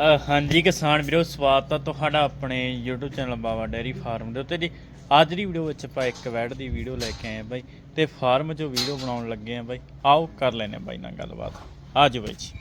ਹਾਂਜੀ ਕਿਸਾਨ ਵੀਰੋ, ਸਵਾਗਤ ਆ ਤੁਹਾਡਾ ਆਪਣੇ YouTube channel Bawa dairy farm ਦੇ ਉੱਤੇ। ਜੀ, ਅੱਜ ਦੀ ਵੀਡੀਓ ਵਿੱਚ ਆਪਾਂ ਇੱਕ ਵੈੜ ਦੀ ਵੀਡੀਓ ਲੈ ਕੇ ਆਏ ਆ ਬਾਈ ਤੇ ਫਾਰਮ 'ਚੋਂ ਵੀਡੀਓ ਬਣਾਉਣ ਲੱਗੇ ਆ ਬਾਈ। ਆਓ ਕਰ ਲੈਨੇ ਬਾਈ ਨਾਲ ਗੱਲਬਾਤ। ਆਜੋ ਬਾਈ ਜੀ।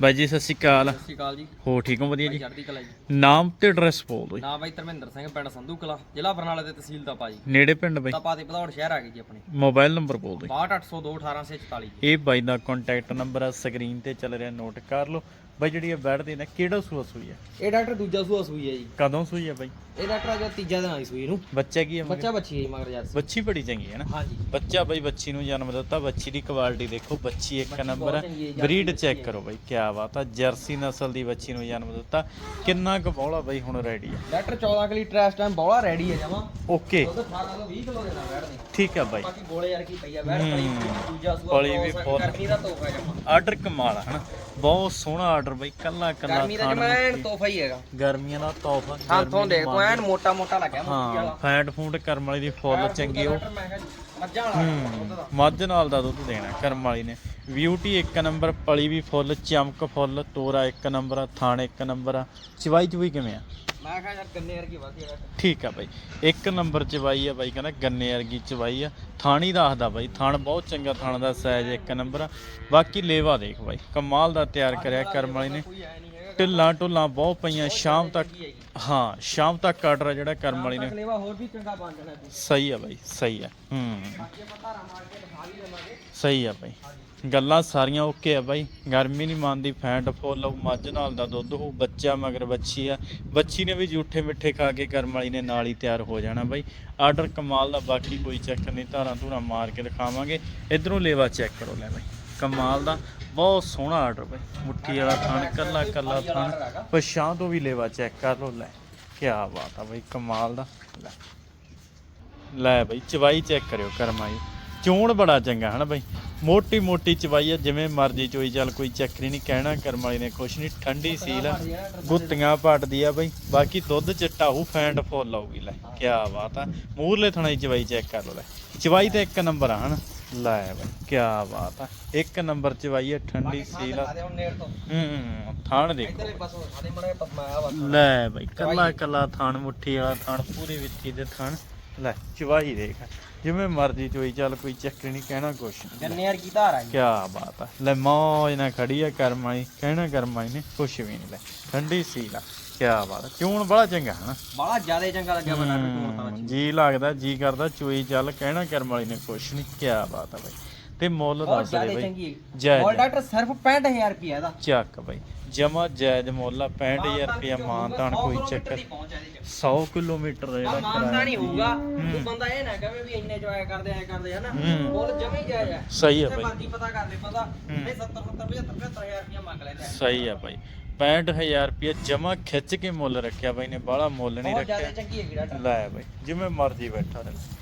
ਬਾਈ ਜੀ ਸਤਿ ਸ਼੍ਰੀ ਅਕਾਲ। ਸਤਿ ਸ਼੍ਰੀ ਅਕਾਲ ਜੀ। ਹੋ ਠੀਕ ਹੋ? ਵਧੀਆ ਜੀ? ਚੜ੍ਹਦੀ ਕਲਾ ਜੀ। ਨਾਮ ਤੇ ਐਡਰੈਸ ਬੋਲ ਦਿਓ ਜੀ। ਨਾਮ ਬਾਈ ਧਰਮਿੰਦਰ ਸਿੰਘ ਪਿੰਡ ਸੰਧੂ ਕਲਾ ਜ਼ਿਲ੍ਹਾ ਬਰਨਾਲਾ ਦੇ ਤਹਿਸੀਲ ਦਾ ਪਾ ਜੀ। ਨੇੜੇ ਪਿੰਡ ਬਾਈ? ਤਪਾ ਤੇ ਭਦੌੜ ਸ਼ਹਿਰ ਆ ਗਈ ਜੀ ਆਪਣੀ। ਮੋਬਾਈਲ ਨੰਬਰ ਬੋਲ ਦਿਓ 62802 1844 ਜੀ। ਇਹ ਬਾਈ ਦਾ ਕੰਟੈਕਟ ਨੰਬਰ ਆ ਸਕਰੀਨ ਤੇ ਚੱਲ ਰਿਹਾ ਨੋਟ ਕਰ ਲਓ। ਬਾਈ ਜਿਹੜੀ ਇਹ ਵੈੜ ਦੀ ਨਾ ਕਿਹੜਾ ਸੂਆ ਸੂਈ ਆ? ਇਹ ਡਾਕਟਰ ਦੂਜਾ ਸੂਆ ਸੂਈ ਹੈ ਜੀ। ਕਦੋਂ ਸੂਈ ਆ ਬਾਈ? ਇਹ ਡਾਕਟਰ ਅਜਾ ਤੀਜਾ ਦਿਨ ਆਈ ਸੂਈ ਨੂੰ ਬੱਚਾ ਕੀ ਆ? ਬੱਚਾ ਬੱਚੀ ਹੈ ਮਗਰ ਜਰਸੀ ਬੱਚੀ ਬੜੀ ਚੰਗੀ ਹੈ ਨਾ। ਹਾਂਜੀ। ਬੱਚਾ ਬਈ ਬੱਚੀ ਨੂੰ ਜਨਮ ਦਿੱਤਾ ਬੱਚੀ ਦੀ ਕੁਆਲਿਟੀ ਦੇਖੋ ਬੱਚੀ ਇੱਕ ਨੰਬਰ ਹੈ, ਬਰੀਡ ਚੈੱਕ। ਕਰੋ ਬਈ ਕੀ ਬਾਤ ਆ ਜਰਸੀ ਨਸਲ ਦੀ ਬੱਚੀ ਨੂੰ ਜਨਮ ਦਿੱਤਾ। ਕਿੰਨਾ ਕੁ ਬੌਲਾ ਬਈ ਹੁਣ ਰੈਡੀ ਆ। ਡਾਕਟਰ 14 ਕਿਲੀ ਟ੍ਰੈਸ ਟਾਈਮ ਬੋਲਾ ਰੈਡੀ ਹੈ ਜਮਾ। ਓਕੇ। ਦੁੱਧ 18 ਤੋਂ 20 ਕਿਲੋ ਦੇਣਾ ਬੈਠ ਦੇ ਠੀਕ ਆ ਬਾਈ। ਬਾਕੀ ਗੋਲੇ ਯਾਰ ਕੀ ਪਈਆ ਬੈਠ ਹੂੰ। ਦੂਜਾ ਸੂਆ ਵੀ cross, ਬਹੁਤ- ਗਰਮੀ ਦਾ ਤੋਹਫਾ ਜਮਾ। ਆਰਡਰ ਕਮਾਲ ਆ ਹਨਾ? ਬਹੁਤ ਸੋਹਣਾ ਆਰਡਰ ਬਈ ਕੱਲਾ ਕੱਲਾ ਗਰਮੀ ਦਾ ਜਮਾ ਐਨ ਤੋਹਫਾ ਹੀ ਹੈਗਾ। ਗਰਮੀਆਂ ਦਾ ਤੋਹਫਾ ਹਾਂ ਤੋਂ ਦੇਖ ਤੂੰ ਐਨ ਮੋਟਾ ਮੋਟਾ ਲੱਗਿਆ ਹਾਂ ਵਾਲਾ। ਫੈਟ ਫੂਡ ਕਰਮ ਵਾਲੀ ਦੀ ਫੁੱਲ ਚੰਗੀ ਉਹ। ਮੱਝਾਂ ਦੁੱਧ ਦਾ। ਮੱਝ ਨਾਲ ਦਾ ਦੁੱਧ ਦੇਣਾ ਕਰਮ ਵਾਲੀ ਨੇ। ਬਿਊਟੀ ਇੱਕ ਨੰਬਰ ਪਲੀ ਵੀ ਫੁੱਲ ਚਮਕ ਫੁੱਲ ਤੋਰਾ ਇੱਕ ਨੰਬਰ ਆ ਥਾਣ ਇੱਕ ਨੰਬਰ। ਆ ਚਵਾਈ ਚੁਈ ਕਿਵੇਂ ਆ? ਮੈਂ ਕਿਹਾ ਯਾਰ ਗੰਨੇ ਵਰਗੀ ਵਧੀਆ ਡਾਕਟਰ ਠੀਕ ਆ ਬਾਈ। ਇੱਕ ਨੰਬਰ ਚਵਾਈ ਆ ਬਾਈ ਕਹਿੰਦਾ ਗੰਨੇ ਵਰਗੀ ਚਵਾਈ ਆ। ਥਾਣੀ ਦੱਸਦਾ ਬਾਈ ਥਾਣ ਬਹੁਤ ਚੰਗਾ ਥਾਣ ਦਾ ਸਾਈਜ਼ ਇੱਕ ਨੰਬਰ ਆ। ਬਾਕੀ ਲੇਵਾ ਦੇਖ ਬਾਈ ਕਮਾਲ ਦਾ ਤਿਆਰ ਕਰਿਆ ਕਰਮ ਵਾਲੀ ਨੇ। ਢਿੱਲਾਂ ਢੁੱਲਾਂ ਬਹੁਤ ਪਈਆਂ ਸ਼ਾਮ ਤੱਕ। ਹਾਂ ਸ਼ਾਮ ਤੱਕ ਆਰਡਰ ਆ ਜਿਹੜਾ ਕਰਮ ਵਾਲੀ ਨੇ। ਤਕਲੀਫਾ ਹੋਰ ਵੀ ਚੰਗਾ ਬਣ ਜਾਣਾ ਜੀ। ਸਹੀ ਆ ਬਾਈ ਸਹੀ ਆ ਹੂੰ। ਬਾਕੀ ਆਪਾਂ ਧਾਰਾ ਮਾਰ ਕੇ ਦਿਖਾ ਵੀ ਦੇਵਾਂਗੇ। ਸਹੀ ਆ ਬਾਈ। ਗੱਲਾਂ ਸਾਰੀਆਂ ਓਕੇ ਆ ਬਾਈ। ਗਰਮੀ ਨਹੀਂ ਮੰਨਦੀ ਫੈਂਟ ਫੁੱਲ ਆਊ, ਮੱਝ ਨਾਲ ਦਾ ਦੁੱਧ ਹੋ ਬੱਚਾ ਮਗਰ ਬੱਚੀ ਆ। ਬੱਚੀ ਨੇ ਵੀ ਜੂਠੇ ਮਿੱਠੇ ਖਾ ਕੇ ਕਰਮ ਵਾਲੀ ਨੇ ਨਾਲ ਹੀ ਤਿਆਰ ਹੋ ਜਾਣਾ ਬਾਈ। ਆਰਡਰ ਕਮਾਲ ਦਾ ਬਾਕੀ ਕੋਈ ਚੱਕਰ ਨਹੀਂ ਧਾਰਾਂ ਧੂਰਾਂ ਮਾਰ ਕੇ ਦਿਖਾਵਾਂਗੇ। ਇਧਰੋਂ ਲੇਵਾ ਚੈੱਕ ਕਰੋ ਲੈ ਬਾਈ। ਕਮਾਲ ਦਾ, ਬਹੁਤ ਸੋਹਣਾ ਆਰਡਰ ਬਾਈ। ਮੁੱਠੀ ਵਾਲਾ ਥਣ, ਕੱਲਾ ਕੱਲਾ ਥਣ। ਪਛਾਂ ਤੋਂ ਵੀ ਲੇਵਾ ਚੈੱਕ ਕਰ ਲੋ ਲੈ। ਕੀ ਬਾਤ ਆ ਬਈ, ਕਮਾਲ ਦਾ। ਲੈ। ਲੈ ਬਈ, ਚਵਾਈ ਚੈੱਕ ਕਰਿਓ ਕਰਮਾਈ। ਚੋਣ ਬੜਾ ਚੰਗਾ, ਹਨਾ ਬਈ? ਮੋਟੀ ਮੋਟੀ ਚਵਾਈ ਆ, ਜਿਵੇਂ ਮਰਜ਼ੀ ਚੋਈ ਚੱਲ, ਕੋਈ ਚੱਕਰੀ ਨਹੀਂ ਕਹਿਣਾ ਕਰਮ ਵਾਲੀ ਨੇ ਕੁਛ ਨਹੀਂ, ਠੰਡੀ ਸੀਲ ਆ। ਗੁੱਤੀਆਂ ਪਟਦੀ ਆ ਬਈ। ਬਾਕੀ ਦੁੱਧ ਚਿੱਟਾ ਹੋਊ ਫੈਂਟ ਫੁੱਲ ਆਊਗੀ, ਲੈ। ਕੀ ਬਾਤ ਆ। ਮੂਰਲੇ ਥਣਾ ਦੀ ਚਵਾਈ ਚੈੱਕ ਕਰ ਲੋ ਲੈ। ਚਵਾਈ ਤਾਂ ਇੱਕ ਨੰਬਰ ਆ, ਹਨਾ? ਲੈ ਬਈ ਕੀ ਬਾਤ ਆ। ਇੱਕ ਨੰਬਰ ਚਵਾਈ ਆ ਠੰਡੀ ਸੀਲ। ਆ ਹੂੰ ਥਾਣ ਦੇਖੋ। ਲੈ ਬਈ ਕੱਲਾ ਕੱਲਾ ਥਾਣ ਮੁੱਠੀ ਵਾਲਾ ਥਾਣ ਪੂਰੀ ਵਿੱਚੀ ਦੇ ਥਾਣ। ਲੈ ਚਵਾਈ ਦੇਖ। ਜਿਵੇਂ ਮਰਜ਼ੀ ਚੋਈ ਚੱਲ ਕੋਈ ਚੱਕਰ ਨਹੀਂ ਕਹਿਣਾ ਕੁਛ। ਗੰਨੇ ਵਰਗੀ ਧਾਰ ਆ ਜੀ। ਕਿਆ ਬਾਤ ਆ। ਲੈ ਮੌਜ ਨਾਲ ਖੜੀ ਆ ਕਰਮਾਈ ਕਹਿਣਾ ਕਰਮਾਈ ਨੇ ਕੁਛ ਵੀ ਨਹੀਂ ਲੈ। ਠੰਡੀ ਸੀ ਲਾ ਕਿਆ ਬਾਤ ਆ ਚੂਣ ਬੜਾ ਚੰਗਾ ਹਨਾ ਬੜਾ ਜ਼ਿਆਦਾ ਚੰਗਾ ਲੱਗਿਆ ਮੈਂ ਡਾਕਟਰ ਨੂੰ ਤਾਂ। ਹਮ, ਜੀ ਲੱਗਦਾ ਜੀ ਕਰਦਾ ਚੋਈ ਚੱਲ ਕਹਿਣਾ ਕਰਮ ਵਾਲੀ ਨੇ ਕੁਛ ਨਹੀਂ ਕਿਆ ਬਾਤ ਆ ਬਈ। ਤੇ ਮੁੱਲ ਬਹੁਤ ਦੱਸ ਦੇ ਜ਼ਿਆਦਾ ਬਈ। ਚੰਗੀ। ਜੈ ਮੋਲ ਜੈ। ਡਾਕਟਰ ਸਿਰਫ 65000 ਰੁਪਿਆ ਇਹਦਾ ਚੱਕ ਬਈ। ਜਮਾ ਜਾਇਜ਼ ਮੁੱਲ ਆ 65000 ਰੁਪਇਆ ਮਾਨਤਾਨ ਕੋਈ ਚੱਕਰ 100 ਕਿਲੋਮੀਟਰ ਦਾ ਜਿਹੜਾ ਮਾਨਤਾ ਨਹੀਂ ਹੋਊਗਾ ਹੂੰ। ਤੂੰ ਬੰਦਾ ਇਹ ਨਾ ਕਹੇ ਵੀ ਇੰਨੇ ਜੋਇਆ ਕਰਦੇ ਐ ਕਰਦੇ ਹਨਾ? ਹੂੰ। ਮੁੱਲ ਜਮੇ ਹੀ ਜਾਇਆ ਸਹੀ ਆ ਤੇ ਬਈ ਮਰਜ਼ੀ ਪਤਾ ਕਰ ਲੈ ਪਤਾ। ਹੂੰ। ਇਹ 70 70 75 75000 ਰੁਪਿਆ ਮੰਗ ਲੈਂਦਾ ਸਹੀ ਆ ਬਾਈ। 65000 ਰੁਪਇਆ ਜਮਾ ਖਿੱਚ ਕੇ ਮੁੱਲ ਰੱਖਿਆ ਬਾਈ ਨੇ ਬਾਹਲਾ ਮੁੱਲ ਨਹੀਂ ਬਹੁਤ ਜ਼ਿਆਦਾ ਰੱਖਿਆ ਚੰਗੀ ਡਾਕਟਰ। ਲੈ ਬਾਈ ਜਿਵੇਂ ਮਰਜ਼ੀ ਬੈਠਾ ਰਹੇ।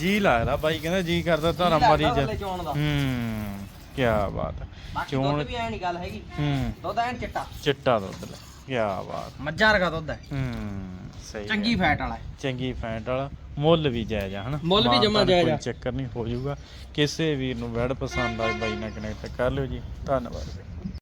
ਜੀ ਲੱਗਦਾ ਬਾਈ ਕਹਿੰਦਾ ਜੀ ਕਰਦਾ ਧਾਰਾ ਮਾਰੀ ਜਾ ਹੂੰ ਕੀ ਬਾਤ ਹੈ। ਚੋਣ ਵੀ ਐ ਨਹੀਂ ਗੱਲ ਹੈਗੀ। ਹੂੰ। ਦੁੱਧ ਐਨ ਚਿੱਟਾ। ਚਿੱਟਾ ਦੁੱਧ ਲੈ ਕੀ ਬਾਤ। ਮੱਝਾਂ ਵਰਗਾ ਦੁੱਧ ਹੈ। ਹੂੰ ਸਹੀ ਚੰਗੀ। ਫੈਟ ਵਾਲਾ। ਚੰਗੀ ਫੈਂਟ ਵਾਲਾ। ਮੁੱਲ ਵੀ ਜਾਇਜ਼ ਆ ਹਨਾ? ਮੁੱਲ ਵੀ ਜਮਾਂ ਜਾਇਜ਼ ਕੋਈ ਆ। ਚੱਕਰ ਨਹੀਂ ਹੋ ਜਾਊਗਾ। ਕਿਸੇ ਵੀਰ ਨੂੰ ਵੈੜ ਪਸੰਦ ਆਏ ਬਾਈ ਨਾਲ ਕਨੈਕਟ ਕਰ ਲਿਓ ਜੀ। ਧੰਨਵਾਦ।